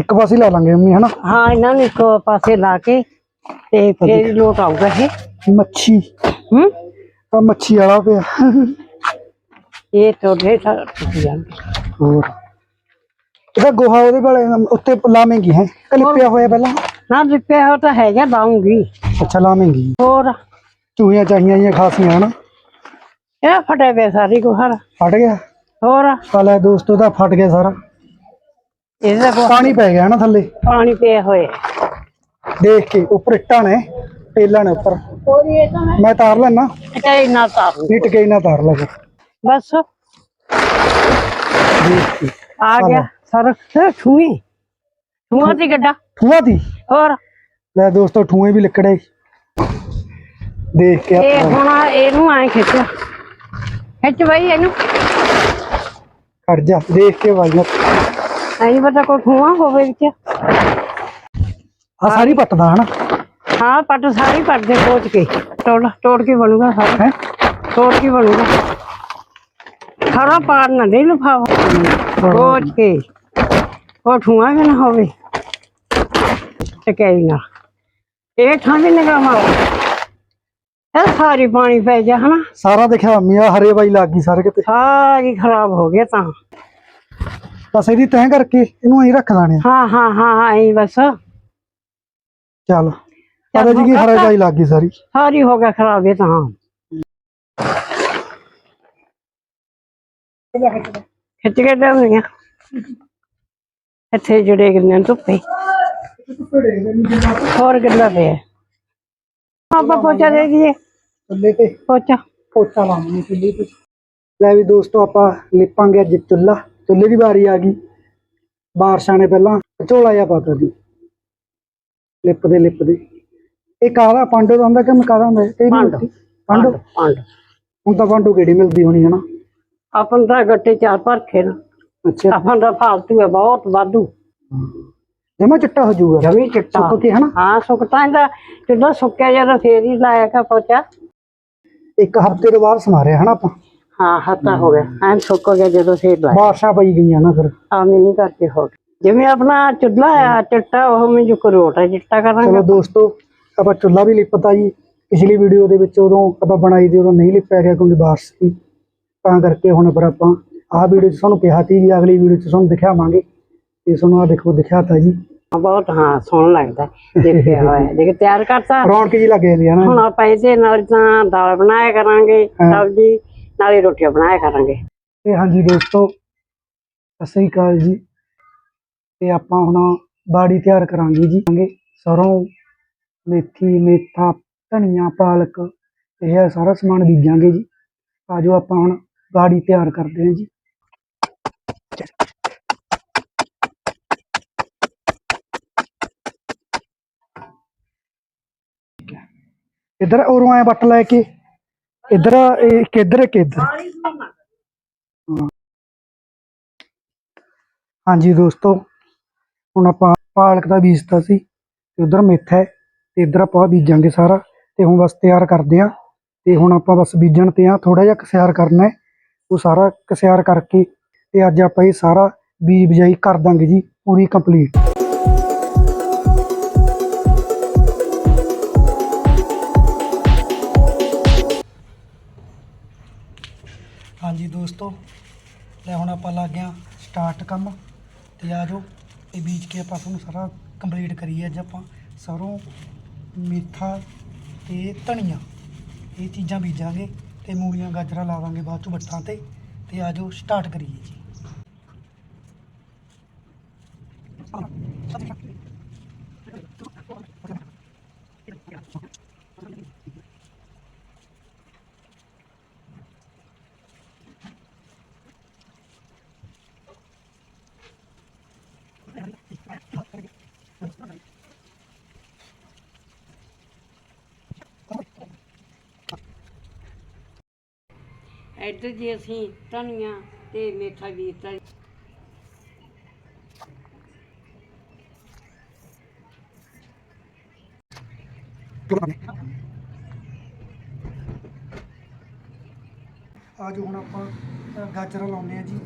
ਇੱਕ ਪਾਸੇ ਲਾ ਲਾਂਗੇ ਮੰਮੀ ਹਨਾ? ਹਾਂ ਇਹਨਾਂ ਨੂੰ ਇੱਕ ਪਾਸੇ ਲਾ ਕੇ ਤੇ ਫੇਰ ਲੋਟ ਆਊਗਾ ਇਹ। ਮੱਛੀ। ਹੂੰ? ਆ ਮੱਛੀ ਵਾਲਾ ਪਿਆ। ਇਹ ਤਾਂ ਟੁੱਟ ਜਾਣਗੇ ਹੋਰ। ਇਹਦਾ ਗੋਹਾ ਉਹਦੇ ਵਾਲੇ ਉੱਤੇ ਲਾਵੇਂਗੀ ਹੈ? ਕਲਿੱਪਿਆ ਹੋਇਆ ਪਹਿਲਾਂ। ਨਾ ਰਿਪਿਆ ਹੋ ਤਾਂ ਹੈਗਾ ਲਾਉਂਗੀ ਅੱਛਾ ਲਾਵੇਂਗੀ। ਹੋਰ? ਚੂਹੀਆਂ ਚਾਹੀਆਂ ਜੀਆਂ ਖਾਸੀਆਂ ਹਨਾ? ਇਹ ਫਟੇ ਪਏ ਸਾਰੀ ਗੁਹਾਰ ਫਟ ਗਿਆ। ਹੋਰ? ਕੱਲ ਦੋਸਤੋ ਦਾ ਫਟ ਗਿਆ ਸਾਰਾ। ਇਹਦੇ ਕੋਲ ਪਾਣੀ ਪੈ ਗਿਆ ਨਾ ਥੱਲੇ। ਪਾਣੀ ਪਿਆ ਹੋਇਆ। ਦੇਖ ਕੇ ਉੱਪਰ ਇੱਟਾਂ ਨੇ ਟੇਲਾਂ ਨੇ ਉੱਪਰ। ਇਹ ਮੈਂ ਤਾਰ ਲੈਣਾ ਹੈ ਨਾ ਤਾਰ ਨਿਟ ਕੇ ਨਾ ਤਾਰ ਲੈ ਫਿਰ। ਬਸ। ਆ ਗਿਆ। ਸਰ ਛੂਈ ਛੂਆ ਦੀ ਗੱਡਾ। ਠੂਆ ਦੀ? ਹੋਰ। ਲੈ ਦੋਸਤੋ ਠੂਏ ਵੀ ਲਿਕੜੇ। ਦੇਖ ਕੇ ਇਹ ਹੁਣ ਇਹਨੂੰ ਐ ਖਿੱਚ ਖਿੱਚ ਬਈ ਇਹਨੂੰ। ਖੜ ਜਾ। ਦੇਖ ਕੇ ਵਾਜਾ ਨਹੀਂ ਪਤਾ ਕੋਈ ਖੂਆ ਹੋਵੇ ਵਿੱਚ। ਆ ਸਾਰੀ ਪੱਟਦਾ ਹਨਾ? ਹਾਂ ਪੱਟ ਸਾਰੀ ਪੱਟ ਦੇ ਸੋਚ ਕੇ। ਤੋੜ ਤੋੜ ਕੇ ਬਣੂਗਾ ਸਾਰਾ। ਹੈ? ਤੋੜ ਕੇ ਬਣੂਗਾ। ਸਾਰਾ ਪਾੜ ਨਾ ਦੇ ਲਫਾਵਾ ਸੋਚ ਕੇ। ਉਹ ਠੂਆ ਵੀ ਨਾ ਹੋਵੇ। ਟਕਾਈ ਨਾ। ਇਹ ਥਾਂ ਵੀ ਨਿਗਾਹ ਮਾਰੋ ਇਹ ਸਾਰੀ ਪਾਣੀ ਪੈ ਜਾ ਹਨਾ। ਸਾਰਾ ਦੇਖਿਆ ਮੀਆਂ ਹਰੇ ਬਾਈ ਲੱਗ ਗਈ ਸਾਰੇ ਕਿਤੇ। ਸਾਰੀ ਖਰਾਬ ਹੋ ਗਿਆ ਤਾਂ। ਬਸ ਇਹਦੀ ਤੈਂ ਕਰਕੇ ਇਹਨੂੰ ਅਸੀਂ ਰੱਖ ਦਾਣੇ ਹਾਂ ਹਾਂ ਹਾਂ ਹਾਂ ਐਂ ਬਸ। ਚੱਲ। ਪਤਾ ਜੀ ਕੀ ਹਰੇ ਬਾਈ ਲੱਗ ਗਈ ਸਾਰੀ। ਸਾਰੀ ਹੋ ਗਿਆ ਖਰਾਬ ਇਹ ਤਾਂ ਖਿੱਚ ਕੇ ਇੱਥੇ ਜੁੜੇ ਗੰਨੇ ਧੁੱਪੇ। ਹੋਰ ਗੱਲਾਂ ਪਿਆ ਆਪਾਂ ਪੋਚਾ ਦੇ ਦਈਏ। ਚੁੱਲ੍ਹੇ ਤੇ ਪੋਚਾ। ਪੋਚਾ ਲਾਉਣੀ ਚੁੱਲ੍ਹੇ ਤੇ ਲੈ ਵੀ ਦੋਸਤੋ ਆਪਾਂ ਲਿਪਾਂਗੇ ਅੱਜ ਚੁੱਲ੍ਹਾ। ਚੁੱਲ੍ਹੇ ਦੀ ਵਾਰੀ ਆ ਗਈ। ਬਾਰਸ਼ਾਂ ਨੇ ਪਹਿਲਾਂ ਝੋਲਾ ਜਿਹਾ ਪਾਤਾ ਸੀ। ਲਿਪ ਦੇ ਲਿਪ ਦੇ ਇਹ ਕਾਹਦਾ? ਪਾਂਡੋ ਦਾ ਹੁੰਦਾ ਕਿ ਮਕਾਦਾ ਹੁੰਦਾ? ਇਹ? ਪਾਂਡੋ। ਮਿੱਟੀ? ਪਾਂਡੋ ਪੰਡ? ਹੁਣ ਤਾਂ ਪਾਂਡੋ ਕਿਹੜੀ ਮਿਲਦੀ ਹੋਣੀ ਹੈ ਨਾ ਆਪਾਂ ਨੂੰ ਤਾਂ ਗੱਟੇ ਚਾਰ ਭਰਖੇ ਨਾ। ਅੱਛਾ। ਆਪਾਂ ਦਾ ਫਾਲਤੂ ਹੈ ਬਹੁਤ ਵਾਧੂ। ਜਮਾ ਚਿੱਟਾ ਹੋ ਜਾਊਗਾ। ਜਮੀ ਚਿੱਟਾ। ਸੁੱਕ ਕੇ ਹਨਾ? ਹਾਂ ਸੁੱਕਤਾ ਇਹਦਾ ਜਦੋਂ ਸੁੱਕਿਆ ਜਦੋਂ ਫੇਰ ਹੀ ਲਾਇਆ ਕਾ ਪੋਚਾ। ਇੱਕ ਹਫ਼ਤੇ ਤੋਂ ਬਾਅਦ ਸਮਾਰਿਆ ਹਨਾ ਆਪਾਂ? ਹਾਂ ਹੱਤਾ ਹੋ ਗਿਆ। ਐਨ ਸੁੱਕ ਗਿਆ ਜਦੋਂ ਫੇਰ ਲਾਇਆ। ਬਾਰਸ਼ਾਂ ਪਈ ਗਈਆਂ ਨਾ ਫਿਰ। ਆ ਨਹੀਂ ਕਰਕੇ ਹੋ ਗਿਆ। ਜਿਵੇਂ ਆਪਣਾ ਚੁੱਲ੍ਹਾ ਆ ਚਿੱਟਾ ਉਹ ਮੈਂ ਜੋ ਕਰੋਟ ਚਿੱਟਾ ਚਲੋ ਕਰਾਂਗੇ ਦੋਸਤੋ ਆਪਾਂ ਚੁੱਲ੍ਹਾ ਵੀ ਲਿਪਤਾ ਜੀ। ਪਿਛਲੀ ਵੀਡੀਓ ਦੇ ਵਿੱਚ ਉਦੋਂ ਆਪਾਂ ਬਣਾਈ ਦੀ ਉਦੋਂ ਨਹੀਂ ਲਿਪਿਆ ਗਿਆ ਕਿਉਂਕਿ ਬਾਰਿਸ਼ ਸੀ। ਤਾਂ ਕਰਕੇ ਹੁਣ ਫਿਰ ਆਪਾਂ ਆਹ ਵੀਡੀਓ 'ਚ ਤੁਹਾਨੂੰ ਕਿਹਾ ਸੀ ਵੀ ਅਗਲੀ ਵੀਡੀਓ 'ਚ ਤੁਹਾਨੂੰ ਦਿਖਾਵਾਂਗੇ। ਤੇ ਤੁਹਾਨੂੰ ਆ ਦੇਖੋ ਦਿਖਾਤਾ ਜੀ। ਬਹੁਤ ਹਾਂ ਸੋਹਣਾ ਲੱਗਦਾ ਦੇਖਿਆ ਹੋਇਆ ਦੇਖ ਤਿਆਰ ਕਰਤਾ। ਰੌਣਕ ਜੀ ਲੱਗ ਜਾਂਦੀ ਹੈ ਨਾ। ਹੁਣ ਆਪਾਂ ਇਹਦੇ ਨਾਲ ਤਾਂ ਦਾਲ ਬਣਾਇਆ ਕਰਾਂਗੇ ਹਾਂ। ਸਬਜ਼ੀ। ਨਾਲੇ ਰੋਟੀਆਂ ਬਣਾਇਆ ਕਰਾਂਗੇ। ਤੇ ਹਾਂਜੀ ਦੋਸਤੋ, ਸਤਿ ਸ੍ਰੀ ਅਕਾਲ ਜੀ। ਤੇ ਆਪਾਂ ਹੁਣ ਬਾੜੀ ਤਿਆਰ ਕਰਾਂਗੇ ਜੀ। ਕਰਾਂਗੇ ਸਰੋਂ, ਮੇਥੀ, ਮੇਥਾ, ਧਨੀਆ, ਪਾਲਕ, ਇਹ ਸਾਰਾ ਸਮਾਨ ਬੀਜਾਂਗੇ ਜੀ। ਆਜੋ ਆਪਾਂ ਹੁਣ ਬਾੜੀ ਤਿਆਰ ਕਰਦੇ ਹਾਂ ਜੀ। ਇਧਰ ਉਰੋਂ ਆਏ ਬੱਟ ਲੈ ਕੇ? ਇਧਰ ਇੱਕ ਇੱਧਰ ਇੱਕ ਇੱਧਰ ਹਾਂਜੀ ਦੋਸਤੋ ਹੁਣ ਆਪਾਂ ਪਾਲਕ ਦਾ ਬੀਜਤਾ ਸੀ ਤੇ ਉਧਰ ਮੇਥਾ ਹੈ ਤੇ ਇਧਰ ਆਪਾਂ ਬੀਜਾਂਗੇ ਸਾਰਾ ਤੇ ਹੁਣ ਬਸ ਤਿਆਰ ਕਰਦੇ ਆ ਤੇ ਹੁਣ ਆਪਾਂ ਬਸ ਬੀਜਣ ਤੇ ਆ ਥੋੜਾ ਜਿਹਾ ਕਸਿਆਰ ਕਰਨਾ ਹੈ। ਉਹ ਸਾਰਾ ਕਸਿਆਰ ਕਰਕੇ ਤੇ ਅੱਜ ਆਪਾਂ ਇਹ ਸਾਰਾ ਬੀਜ ਬਿਜਾਈ ਕਰ ਦਾਂਗੇ ਜੀ ਪੂਰੀ ਕੰਪਲੀਟ। ਦੋਸਤੋ, ਲੈ ਹੁਣ ਆਪਾਂ ਲੱਗ ਗਿਆ ਸਟਾਰਟ ਕੰਮ ਤੇ ਆ ਜਾਓ। ਇਹ ਬੀਜ ਕੇ ਆਪਾਂ ਤੁਹਾਨੂੰ ਸਾਰਾ ਕੰਪਲੀਟ ਕਰੀਏ ਅੱਜ ਆਪਾਂ। ਸਰੋਂ, ਮੇਥਾ ਤੇ ਧਨੀਆ। ਇਹ ਚੀਜ਼ਾਂ ਬੀਜਾਂਗੇ ਤੇ ਮੂਲੀਆਂ, ਗਾਜਰਾਂ ਲਾਵਾਂਗੇ ਬਾਅਦ ਚ ਵੱਟਾਂ ਤੇ ਤੇ ਆ ਜਾਓ ਸਟਾਰਟ ਕਰੀਏ ਜੀ। ਇੱਧਰ ਜੀ ਅਸੀਂ ਧਨੀਆ ਤੇ ਮੇਥਾ ਬੀਜਤਾ ਆ ਹੁਣ ਆਪਾਂ ਅ, ਗਾਜਰਾਂ ਲਾਉਂਦੇ ਆ ਜੀ।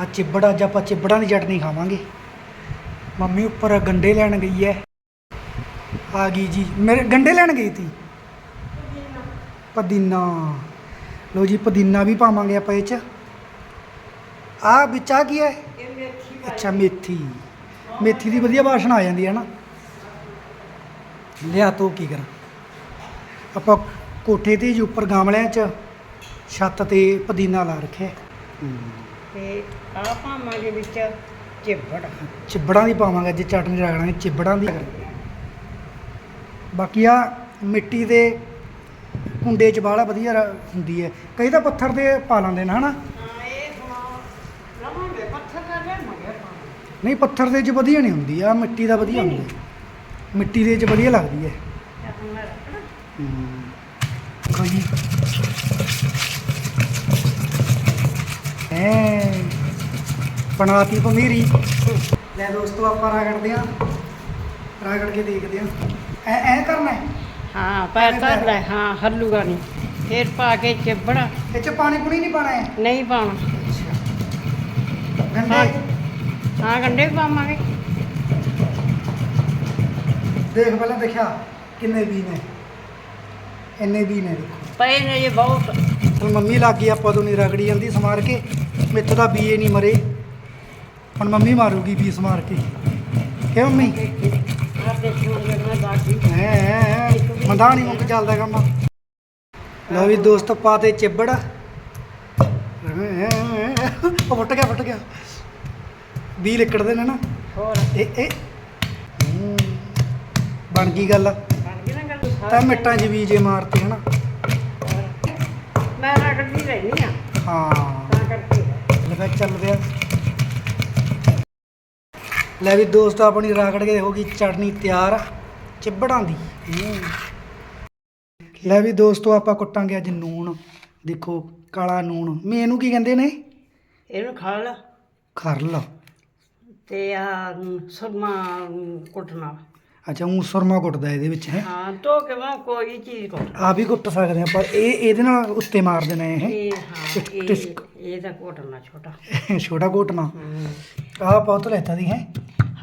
ਆ ਚਿੱਬੜ ਅੱਜ ਆਪਾਂ ਚਿੱਬੜਾਂ ਦੀ ਚਟਨੀ ਖਾਵਾਂਗੇ। ਮੰਮੀ ਉੱਪਰ ਗੰਡੇ ਲੈਣ ਗਈ ਹੈ ਆ ਗਈ ਜੀ ਮੇਰੇ ਗੰਡੇ ਲੈਣ ਗਈ ਤੀ? ਪੁਦੀਨਾ। ਲੋ ਜੀ ਪੁਦੀਨਾ ਵੀ ਪਾਵਾਂਗੇ ਆਪਾਂ ਇਹ ਚ। ਆ ਵਿੱਚ ਆ ਕੀ ਹੈ ਅੱਛਾ ਮੇਥੀ। ਮੇਥੀ ਦੀ ਵਧੀਆ ਬਾਸ਼ਣ ਆ ਜਾਂਦੀ ਹੈ ਨਾ। ਲਿਆ ਤੋ ਕੀ ਕਰਾਂ? ਆਪਾਂ ਕੋਠੇ ਤੇ ਜੀ ਉੱਪਰ ਗਾਮਲਿਆਂ 'ਚ ਛੱਤ ਤੇ ਪੁਦੀਨਾ ਲਾ ਰੱਖਿਆ। ਤੇ ਆ ਭਾਵਾਂਗੇ ਵਿੱਚ ਚਿੱਬੜ। ਚਿੱਬੜਾਂ ਦੀ ਪਾਵਾਂਗੇ ਅੱਜ ਚਟਨੀ ਰਗੜਾਂਗੇ ਚਿੱਬੜਾਂ ਦੀ। ਬਾਕੀ ਆ ਮਿੱਟੀ ਦੇ ਕੁੰਡੇ 'ਚ ਬਾਹਲਾ ਵਧੀਆ ਰ- ਹੁੰਦੀ ਹੈ। ਕਈ ਤਾਂ ਪੱਥਰ ਦੇ ਪਾ ਲੈਂਦੇ ਨੇ ਹਨਾ? ਹਾਂ ਇਹ ਹੁਣ ਲਵਾਂਗੇ ਪੱਥਰ ਦਾ ਲਿਆਵਾਂਗੇ ਆਪਾਂ। ਨਹੀਂ ਪੱਥਰ ਦੇ 'ਚ ਵਧੀਆ ਨਹੀਂ ਹੁੰਦੀ ਆ ਮਿੱਟੀ ਦਾ ਵਧੀਆ ਹੁੰਦਾ। ਮਿੱਟੀ ਦੇ 'ਚ ਵਧੀਆ ਲੱਗਦੀ ਹੈ। ਦੇਖੋ ਜੀ ਐ। ਬਣਾਤੀ ਪਮੀਰੀ ਲੈ ਦੋਸਤੋ ਆਪਾਂ ਰਗੜਦੇ ਆ ਰਗੜ ਕੇ ਦੇਖਦੇ ਆ ਐ ਐ ਕਰਨਾ ਹੈ? ਹਾਂ ਪੈਰ ਧਰ ਲੈ ਹਾਂ। ਹੱਲੂਗਾ ਨਹੀਂ। ਫੇਰ ਪਾ ਕੇ ਚਿੱਬੜਾ ਇਹ ਚ ਪਾਣੀ ਪੁਣੀ ਨਹੀਂ ਪਾਣਾ ਹੈ? ਨਹੀਂ ਗੰਡੇ? ਹਾਂ ਗੰਡੇ ਪਾਵਾਂਗੇ। ਦੇਖ ਪਹਿਲਾਂ ਦੇਖਿਆ ਕਿੰਨੇ ਬੀ ਨੇ। ਇੰਨੇ ਬੀ ਨੇ ਦੇਖੋ। ਪਏ ਨੇ ਜੀ ਬਹੁਤ। ਹੁਣ ਮੰਮੀ ਲੱਗ ਗਈ ਆਪਾਂ ਤੋਂ ਨਹੀਂ ਰਗੜੀ ਜਾਂਦੀ ਸਮਾਰ ਕੇ। ਮੇਥੋਂ ਤਾਂ ਬੀਏ ਨਹੀਂ ਮਰੇ। ਹੁਣ ਮੰਮੀ ਮਾਰੂਗੀ ਬੀ ਸਮਾਰ ਕੇ। ਕਿ ਮੰਮੀ? ਹੈ ਮੰਦਾ ਨਹੀਂ ਮੁੱਕ ਚੱਲਦਾ ਕੰਮ। ਲਓ ਵੀ ਦੋਸਤ ਪਾਤੇ ਚਿੱਬੜ। ਉਹ ਫੁੱਟ ਗਿਆ ਫੁੱਟ ਗਿਆ। ਬੀ ਲਿਕੜਦੇ ਨੇ ਨਾ। ਹੋਰ। ਇਹ ਇਹ। ਬਣ ਗਈ ਗੱਲ? ਬਣ ਗਈ ਨਾ ਗੱਲ ਤਾਂ। ਮਿੱਟਾਂ 'ਚ ਬੀਜੇ ਮਾਰਤੇ ਹਨਾ। ਮੈਂ ਰਗੜਦੀ ਰਹਿਣੀ ਆ। ਹਾਂ। ਤਾਂ ਕਰਕੇ। ਲਗਾ ਚੱਲ ਪਿਆ। ਲੈ ਵੀ ਦੋਸਤ ਆਪਣੀ ਰਾਗੜ ਕੇ ਹੋ ਗਈ ਚਟਨੀ ਤਿਆਰ ਚਿੱਬੜਾਂ ਦੀ। ਲੈ ਵੀ ਦੋਸਤੋ ਆਪਾਂ ਕੁੱਟਾਂਗੇ ਅੱਜ ਨੂਣ। ਦੇਖੋ ਕਾਲਾ ਨੂਣ। ਮੈਂ ਇਹਨੂੰ ਕੀ ਕਹਿੰਦੇ ਨੇ? ਇਹਨੂੰ ਖਾ ਲਾ ਖਰਲ। ਤੇ ਆ ਸੁਰਮਾ ਕੁੱਟਣਾ। ਅੱਛਾ ਉਹ ਸੁਰਮਾ ਕੁੱਟਦਾ ਇਹਦੇ ਵਿੱਚ ਹੈ? ਹਾਂ ਧੋ ਕੇ ਵਾ ਕੋਈ ਚੀਜ਼ ਕੁੱਟ ਆ ਵੀ ਕੁੱਟ ਸਕਦੇ ਆ ਪਰ ਇਹ ਇਹਦੇ ਨਾਲ ਉੱਤੇ ਮਾਰ ਦੇਣਾ ਇਹ ਇਹ ਹਾਂ ਟਿਸਕ- ਇਹ ਟਿਸਕ। ਇਹਦਾ ਕੁੱਟਣਾ ਛੋਟਾ। ਛੋਟਾ ਘੋਟਣਾ। ਹੂੰ। ਆਹ ਬਹੁਤ ਲੈਤਾ ਦੀ ਹੈ?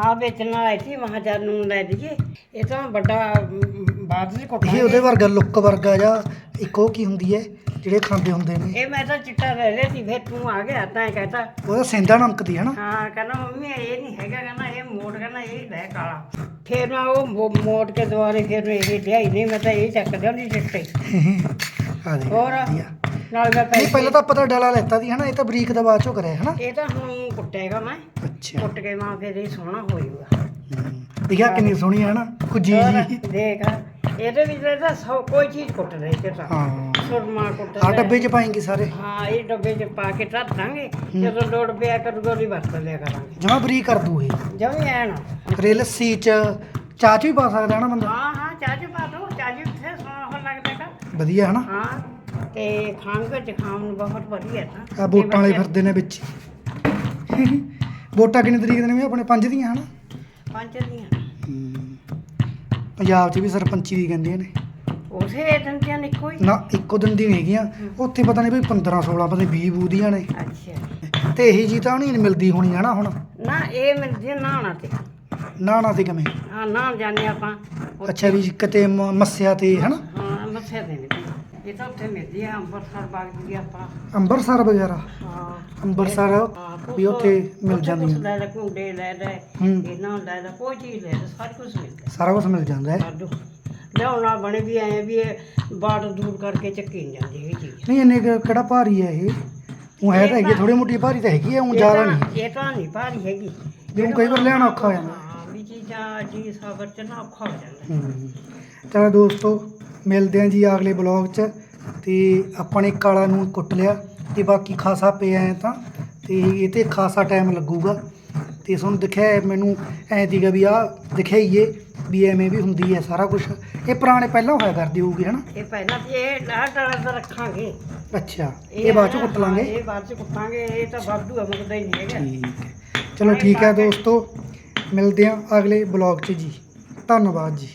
ਹਾਂ ਵੇਚਣ ਆਈ ਸੀ ਮਹਾਜਾ ਨੂੰ ਲੈ ਲਈਏ ਇਹ ਤਾਂ ਵੱਡਾ ਬਾਅਦ ਵਿੱਚ ਇਹ ਉਹਦੇ ਵਰਗਾ ਲੁੱਕ ਵਰਗਾ ਜਾਂ ਇੱਕ ਉਹ ਕੀ ਹੁੰਦੀ ਹੈ ਜਿਹੜੇ ਖਾਂਦੇ ਹੁੰਦੇ ਨੇ? ਇਹ ਮੈਂ ਤਾਂ ਚਿੱਟਾ ਲੈ ਲਿਆ ਸੀ ਫਿਰ ਤੂੰ ਆ ਗਿਆ ਤਾਂ ਕਹਤਾ। ਉਹਦਾ ਸੈਂਦਾ ਨਮਕਦੀ ਹੈ ਨਾ। ਹਾਂ ਕਹਿੰਦਾ ਮੰਮੀ ਇਹ ਨਹੀਂ ਹੈਗਾ ਕਹਿੰਦਾ ਇਹ ਮੋੜ ਕਹਿੰਦਾ ਇਹ ਲੈ ਕਾਲਾ। ਫਿਰ ਮੈਂ ਉਹ ਮੋ- ਮੋੜ ਕੇ ਦੁਬਾਰੇ ਫਿਰ ਇਹ ਲਿਆਈ ਨਹੀਂ ਮੈਂ ਤਾਂ ਇਹ ਚੱਕ ਦਿੰਦੀ ਚਿੱਟੇ। ਆ ਦੇ ਹੋਰ? ਵਧੀਆ। ਨਾਲ ਮੈਂ ਨਹੀਂ ਪਹਿਲਾਂ ਤਾਂ ਪਤਾ ਡਾਲਾ ਲੈਤਾ ਦੀ ਹਨਾ? ਇਹ ਤਾਂ ਬਰੀਕ ਦਾ ਬਾਅਦ ਚੋਂ ਕਰਿਆ ਹਨਾ? ਇਹ ਤਾਂ ਹੁਣ ਕੁੱਟੇਗਾ ਮੈਂ। ਅੱਛਾ। ਕੁੱਟ ਕੇ ਮਾਂ ਫਿਰ ਇਹ ਸੋਹਣਾ ਹੋਏਗਾ ਹਮ, ਦੇਖਿਆ ਕਿੰਨੀ ਸੋਹਣੀ ਹੈ ਨਾ ਹੋਰ ਜੀ। ਦੇਖ ਇਹਦੇ ਵਿੱਚ ਤਾਂ ਕੋਈ ਚੀਜ਼ ਕੁੱਟ ਰਹੀ ਤੇ ਤਾਂ। ਹਾਂ। ਸੁਰਮਾ ਕੁੱਟ ਆ। ਡੱਬੇ ਚ ਪਾਏਂਗੇ ਸਾਰੇ। ਹਾਂ ਇਹ ਡੱਬੇ 'ਚ ਪਾ ਕੇ ਰੱਖ ਦਾਂਗੇ। ਜਦੋਂ ਲੋੜ ਪਿਆ ਕਰੂਗਾ ਉਹਦੀ ਵਰਤ ਲਿਆ ਕਰਾਂਗੇ। ਜਮਾ ਬਰੀਕ ਕਰ ਦੂ ਇਹ। ਜਮੀ ਐਨ। ਰੇ ਲੱਸੀ ਚ ਚਾਹ ਚ ਵੀ ਪਾ ਸਕਦਾ ਹੈ ਨਾ ਬੰਦਾ? ਹਾਂ ਹਾਂ ਚਾਹ ਚ ਪਾ ਦੋ। ਚਾਹ ਉੱਥੇ ਸੋਹਣਾ ਹੋ ਲੱਗਦਾ ਵਧੀਆ ਹੈ ਨਾ ਹਾਂ। ਤੇ ਖਾਣ ਵਿੱਚ ਖਾਣ ਨੂੰ ਬਹੁਤ ਵਧੀਆ ਤਾਂ ਆ ਵੋਟਾਂ ਵਾਲੇ ਫਿਰਦੇ ਨੇ ਵਿੱਚ। ਵੋਟਾਂ ਕਿੰਨੀ ਤਰੀਕ ਦੇ ਨੇ ਆਪਣੇ ਪੰਜ ਦੀਆਂ ਹਨਾ? ਪੰਜ ਦੀਆਂ। ਹਮ, ਪੰਜਾਬ 'ਚ ਵੀ ਸਰਪੰਚੀ ਦੀ ਕਹਿੰਦੇ ਨੇ। ਉਸੇ ਦਿਨ ਦੀਆਂ ਨਾ ਇੱਕੋ ਦਿਨ ਦੀ ਨਹੀਂ ਹੈਗੀਆਂ ਉੱਥੇ ਪਤਾ ਨਹੀਂ ਵੀ 15 16 ਪਤਾ ਨਹੀਂ 20 ਬੂ ਦੀਆਂ ਨੇ। ਅੱਛਾ। ਤੇ ਇਹੀ ਜੀ ਤਾਂ ਨਹੀਂ ਮਿਲਦੀ ਹੋਣੀ ਹੈ ਨਾ ਹੁਣ? ਨਾ ਇਹ ਮਿਲਦੀ ਨਾਣਾ ਤੇ। ਨਾ ਨਾ ਤੇ ਕਿਵੇਂ? ਹਾਂ ਨਾ ਜਾਂਦੇ ਆਪਾਂ। ਅੱਛਾ ਵੀ ਕਿਤੇ ਮ- ਮੱਸਿਆ ਤੇ ਹਨਾ? ਹਾਂ ਮੱਥੇ ਦੇ ਇਹ ਤਾਂ ਉੱਥੇ ਮਿਲਦੀ ਆ ਅੰਮ੍ਰਿਤਸਰ ਬਾਗ ਦੀ ਆਪਾਂ। ਅੰਮ੍ਰਿਤਸਰ ਵਗੈਰਾ? ਹਾਂ। ਅੰਮ੍ਰਿਤਸਰ ਹਾਂ, ਵੀ ਉੱਥੇ ਮਿਲ ਉੱਥੇ ਜਾਂਦੀਆਂ ਕੁਛ ਲੈ ਲੈ ਕੁੰਡੇ ਲੈ ਲੈ ਹੂੰ। ਇਹਨਾਂ ਲੈ ਲੈ ਕੋਈ ਚੀਜ਼ ਲੈ ਲੈ ਸਾਰੀ ਕੁਝ ਮਿਲਦਾ ਸਾਰਾ ਕੁਝ ਮਿਲ ਜਾਂਦਾ ਹੈ। ਸਾਡੂ ਲਿਆਉਣਾ ਬਣੇ ਵੀ ਐ ਵੀ ਇਹ ਬਾੜ ਦੂਰ ਕਰਕੇ ਚੱਕੀ ਨਹੀਂ ਜਾਂਦੀ ਇਹ ਚੀਜ਼। ਨਹੀਂ ਕੁ ਕਿਹੜਾ ਭਾਰੀ ਹੈ ਇਹ? ਉਹ ਹੈ ਤਾਂ ਹੈਗੀ ਥੋੜੀ ਮੋਟੀ ਭਾਰੀ ਤਾਂ ਹੈਗੀ ਹੈ ਉਹ ਇਹ ਜ਼ਿਆਦਾ ਤਾਂ- ਨਹੀਂ। ਇਹ ਤਾਂ ਨਹੀਂ ਭਾਰੀ ਹੈਗੀ। ਜਿਵੇਂ ਕਈ ਵਾਰ ਲਿਆਉਣਾ ਔਖਾ ਹੋ ਜਾਂਦਾ। ਹਾਂ ਵੀ ਚੀਜ਼ਾਂ ਜੀ ਸਬਰ ਚ ਨਾ ਔਖਾ ਹੋ ਜਾਂਦਾ। ਹਮ। ਚਲੋ ਦੋਸਤੋ ਮਿਲਦੇ ਆਂ ਜੀ ਅਗਲੇ ਬਲੌਗ 'ਚ। ਤੇ ਆਪਾਂ ਨੇ ਕਾਲਾ ਨੂੰ ਕੁੱਟ ਲਿਆ। ਤੇ ਬਾਕੀ ਖਾਸਾ ਪਿਆ ਹੈ ਤਾਂ। ਤੇ ਇਹ ਤੇ ਖਾਸਾ ਟਾਈਮ ਲੱਗੂਗਾ। ਤੇ ਤੁਹਾਨੂੰ ਦਿਖਿਆ ਮੈਨੂੰ ਐਂ ਸੀਗਾ ਵੀ ਆ ਦਿਖਾਈਏ ਵੀ ਐਵੇਂ ਵੀ ਹੁੰਦੀ ਹੈ ਸਾਰਾ ਕੁਝ ਇਹ ਪੁਰਾਣੇ ਪਹਿਲਾਂ ਹੋਇਆ ਕਰਦੀ ਹੋਊਗੀ ਹਨਾ? ਇਹ ਪਹਿਲਾਂ ਵੀ ਇਹ ਲਾਹ ਡਾਲਾ ਤਾਂ ਰੱਖਾਂਗੇ। ਅੱਛਾ ਇਹ ਬਾਅਦ 'ਚ ਕੁੱਟ ਹਾਂ, ਲਾਂਗੇ। ਇਹ ਬਾਅਦ ਚ ਕੁੱਟਾਂਗੇ ਇਹ ਤਾਂ ਵਾਧੂ ਆ ਮੁਕਦਾ ਹੀ ਨਹੀਂ ਹੈਗਾ। ਠੀਕ ਹੈ ਚਲੋ ਠੀਕ ਹੈ ਦੋਸਤੋ ਮਿਲਦੇ ਆਂ ਅਗਲੇ ਬਲੌਗ 'ਚ ਜੀ। ਧੰਨਵਾਦ ਜੀ।